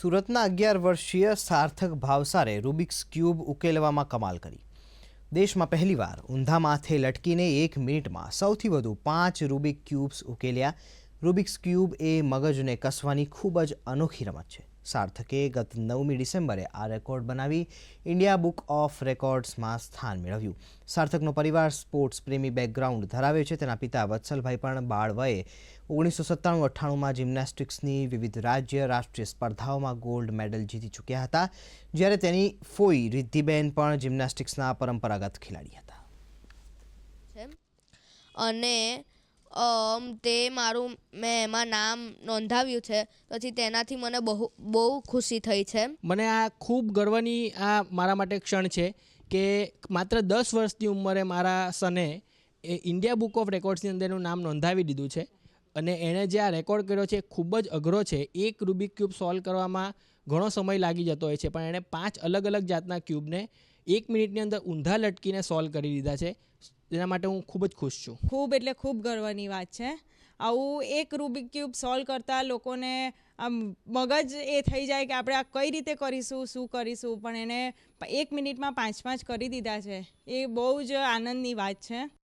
સુરતના અગિયાર વર્ષીય સાર્થક ભાવસારે રૂબિક્સ ક્યુબ ઉકેલવામાં કમાલ કરી. દેશમાં પહેલીવાર ઊંધા માથે લટકીને એક મિનિટમાં સૌથી વધુ પાંચ રૂબિક ક્યુબ્સ ઉકેલ્યા. રૂબિક્સ ક્યુબ એ મગજને કસવાની ખૂબ જ અનોખી રમત છે. સાર્થકે ગત નવમી ડિસેમ્બરે આ રેકોર્ડ બનાવી ઇન્ડિયા બુક ઓફ રેકોર્ડ્સમાં સ્થાન મેળવ્યું. સાર્થકનો પરિવાર સ્પોર્ટ્સ પ્રેમી બેકગ્રાઉન્ડ ધરાવે છે. તેના પિતા વત્સલભાઈ પણ બાળ વયે ઓગણીસો સત્તાણું અઠ્ઠાણુંમાં જિમ્નાસ્ટિક્સની વિવિધ રાજ્ય રાષ્ટ્રીય સ્પર્ધાઓમાં ગોલ્ડ મેડલ જીતી ચૂક્યા હતા, જ્યારે તેની ફોઈ રિદ્ધિબેન પણ જિમ્નાસ્ટિક્સના પરંપરાગત ખેલાડી હતા. અને તે મારું, મેં એમાં નામ નોંધાવ્યું છે. પછી તેનાથી મને બહુ બહુ ખુશી થઈ છે. મને આ ખૂબ ગર્વની આ મારા માટે ક્ષણ છે કે માત્ર દસ વર્ષની ઉંમરે મારા સને એ ઇન્ડિયા બુક ઓફ રેકોર્ડ્સની અંદર એનું નામ નોંધાવી દીધું છે. અને એણે જે આ રેકોર્ડ કર્યો છે ખૂબ જ અઘરો છે. એક રૂબિક ક્યુબ સોલ્વ કરવામાં ઘણો સમય લાગી જતો હોય છે, પણ એણે પાંચ અલગ અલગ જાતના ક્યુબને એક મિનિટની અંદર ઊંધા લટકીને સોલ્વ કરી દીધા છે. તેના માટે હું ખૂબ જ ખુશ છું. ખૂબ એટલે ખૂબ ગર્વની વાત છે. આવું એક રૂબિક ક્યુબ સોલ્વ કરતાં લોકોને આમ મગજ એ થઈ જાય કે આપણે આ કઈ રીતે કરીશું, શું કરીશું, પણ એને એક મિનિટમાં પાંચ પાંચ કરી દીધા છે. એ બહુ જ આનંદની વાત છે.